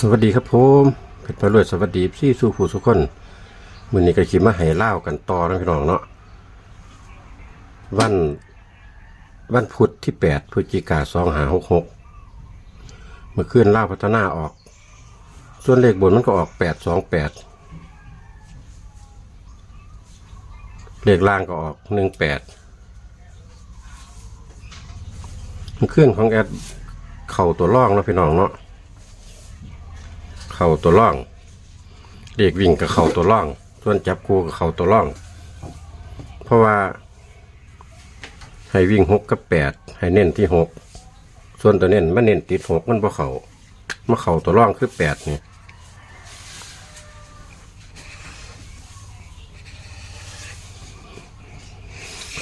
สวัสดีครับผมเพชรพรวยสวัสดีพี่สู่ผู้สุคนมือนี้ก็คิดมาให้เล่ากันต่อนะพี่น้องเนาะวัน วันพุธที่แปดพฤศจิกาสองหาหกหกเมื่อคืนเล่าพัฒนาออก ส่วนเลขบนมันก็ออกแปดสองแปดเลขล่างก็ออกหนึ่งแปดเมื่อคืนของแอดเข่าตัวล่องเนาะพี่น้องเนาะ เข่าตัวร่องเด็กวิ่งกับเข่าตัวร่อง ส่วนจับคู่กับเข่าตัวร่อง เพราะว่าให้วิ่งหกกับแปดให้เน้นที่หกส่วนตัวเน้นมันเน้นติดหกมันบ่เข่ามาเข่าตัวร่องคือแปดนี่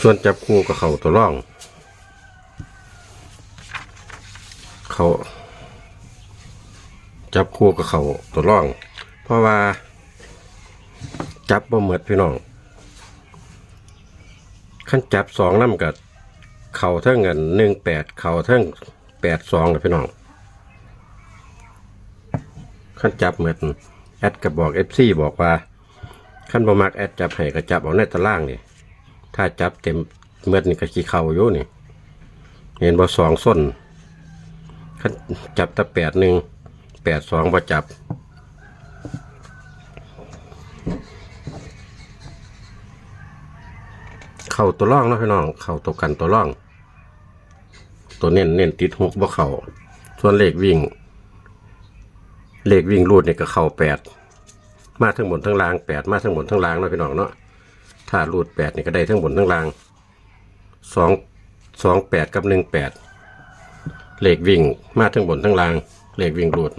ส่วนจับคู่กับเข่าตัวร่อง เขา จับคู่กับเขาตัวร่อง เพราะว่า จับบ่เหมือดพี่น้องขั้นจับสองน้ำกับเข่าเท่าเงินหนึ่งแปดเข่าเท่าแปดสองนะพี่น้องขั้นจับเหมือนแอดกับบอกเอฟซีบอกว่าขั้นบ่มักแอดจับให้ก็จับเอาในตารางนี่ถ้าจับเต็มเมื่อนี่ก็ขี้เข่าอยู่นี่ เห็นบ่สองส้นขั้นจับแตะแปดหนึ่ง แปดสองประจับ เข่าตัวร่องนะพี่น้อง เข่าตัวกันตัวร่อง ตัวเน้นเน้นติดหกบ่เข่าส่วนเลขวิ่ง เลขวิ่งรูดเนี่ยก็เข่าแปดมาทั้งบนทั้งล่างแปดมาทั้งบนทั้งล่างเนาะพี่น้องเนาะถ้ารูดแปดเนี่ยก็ได้ทั้งบนทั้งล่างสองสองแปดกับหนึ่งแปดเลขวิ่งมาทั้งบนทั้งล่าง เลขวิ่งรูด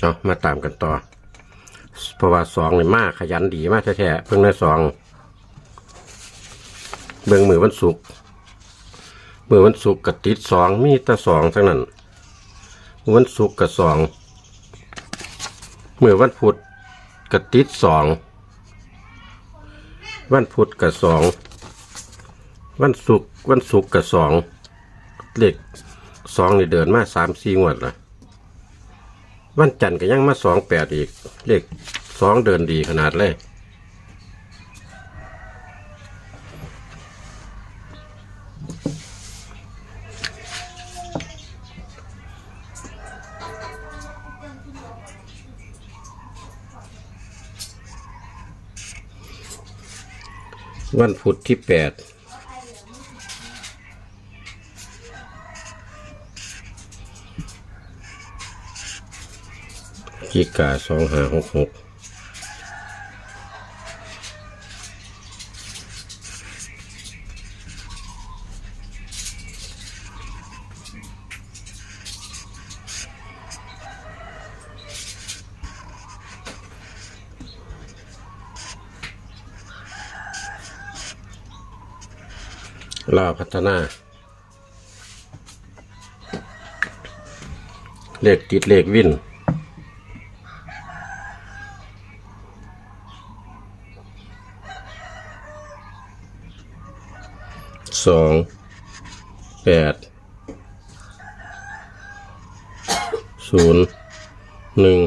เอามาตามกันต่อ เพราะว่าสองนี่มากขยันดีมากแท้ๆเพิ่งได้สอง เบิ่งมือวันศุกร์มือวันศุกร์กับติดสองมีแต่สองทั้งนั้นวันศุกร์กับสองมือวันพุธกับติดสอง วันพุธกับสอง วันศุกร์วันศุกร์กับสองเลขสองนี่เดินมาสามสี่งวดละวันจันทร์ก็ยังมาสองแปดอีก เลขสองเดินดีขนาดเลย วันพุธที่แปดกิกาสองห้าหกหก ลาพัฒนา เลขติดเลขวินสองแปดศูนย์หนึ่ง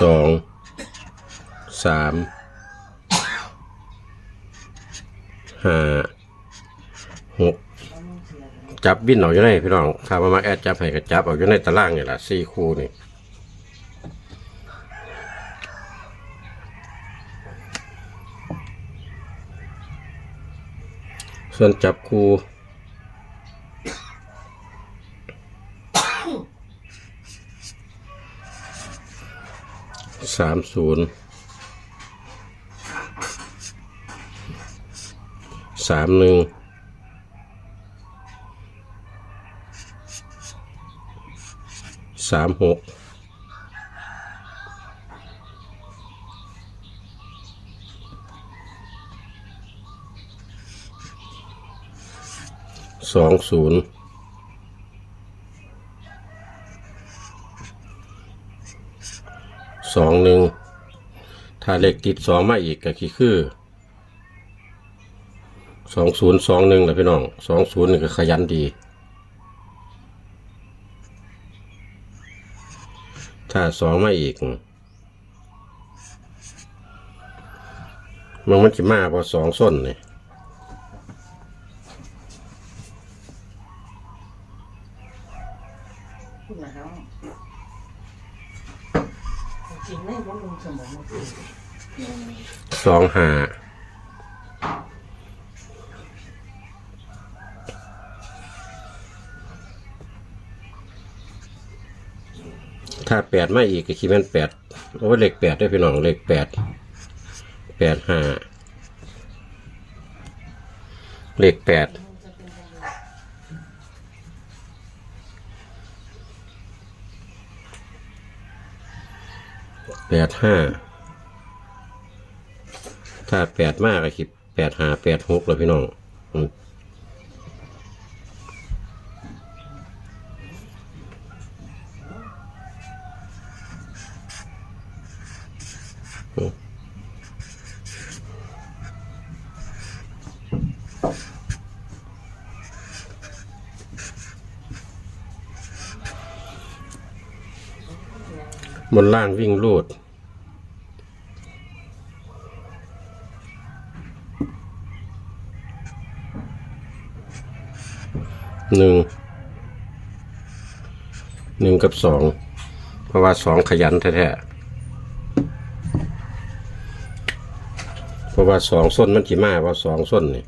สองสาม ห้าหกจับวินออกอยู่ในพี่น้องถ้ามามาแอดจับให้ก็จับออกอยู่ในตารางนี่แหละสี่คู่นี่ส่วนจับคู่สามศูนย์ สามหนึ่งสามหกสองศูนย์สองหนึ่งถ้าเลขติดสองมาอีกก็คือคือ สองศูนย์สองหนึ่งแหละพี่น้องสองศูนย์นี่ก็ขยันดี ถ้าสองมาอีกมันมันจะมาพอสองส้นเนี่ยคุณนะครับจริงๆไม่ว่าสองมันคือสองหา ถ้าแปดมาอีกก็คิดมันแปดโอ้เลขแปดได้พี่น้องเลขแปดแปดห้าเลขแปดแปดห้าถ้าแปดมากก็คิดแปดห้าแปดหกเลยพี่น้อง บนล่างวิ่งลูด หนึ่ง หนึ่งกับสอง เพราะว่าสองขยันแท้ๆ เพราะว่าสองส้นมันจีมาว่าสองส้นนี่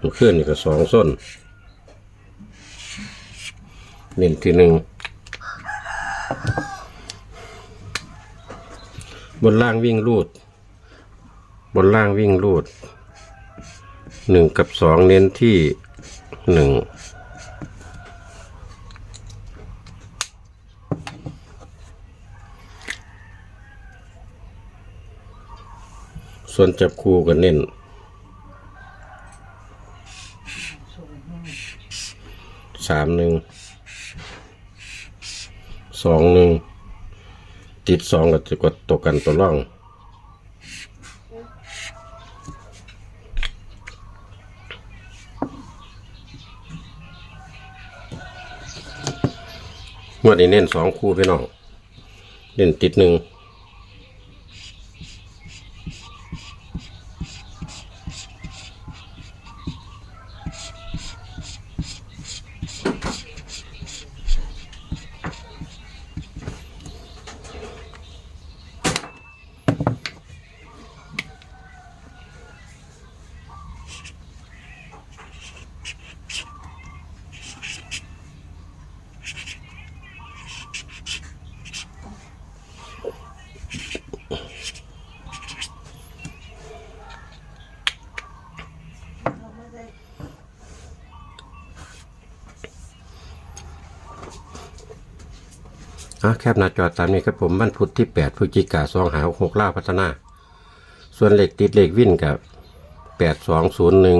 มันขึ้นนี่ก็สองส้น เน้นที่หนึ่งบนล่างวิ่งรูด บนล่างวิ่งรูดหนึ่งกับสองเน้นที่หนึ่งส่วนจับคู่ก็เน้นสามหนึ่ง สองหนึ่งติดสองก็จะกดตกกันตัวร่องงวดนี้เน้นสองคู่พี่น้อง เน้นติดหนึ่ง อะแคบนาจอตามนี้ครับผมวันพุทธที่แปดพฤศจิกาสองหาหกล่าพัฒนา ส่วนเหลขติดเหลขวิ่นกับแปดสองศูนย์หนึ่ง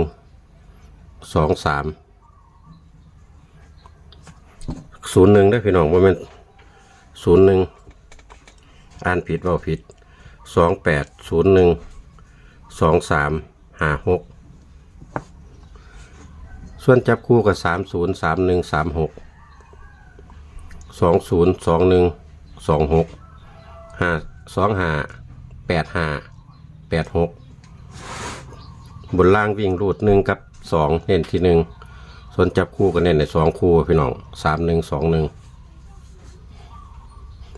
สองสามศูนย์หนึ่งได้พี่น้องว่ามันศูนย์หนึ่งอ่านผิดว่าผิดสองแปดศูนย์หนึ่งสองสามหาหกส่วนจับคู่กับสามศูนย์สามหนึ่งสามหก สองศูนย์สองหนึ่งสองหกห้าสองห้าแปดห้าแปดหกบนล่างวิ่งรูดหนึ่งกับสองเน้นที่หนึ่งส่วนจับคู่กันเน้นในสองคู่พี่น้องสามหนึ่งสองหนึ่ง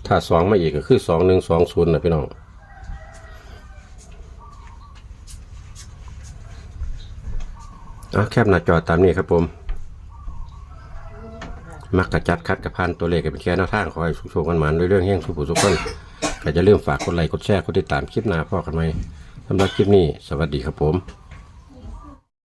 ถ้าสองมาอีกก็คือสองหนึ่งสองศูนย์นะพี่น้องเอาแคบหน้าจอตามนี้ครับผม มักกระจัดคัดกระพันตัวเลขกันเป็นแค่หน้าทางขอให้สุขโชคกันหมานด้วยเรื่องแห่งสุขสุขคนก็จะเริ่าลืมฝากกดไลค์กดแชร์กดติดตามคลิปหน้าพ่อกันไหมสำหรับคลิปนี้ สวัสดีครับผม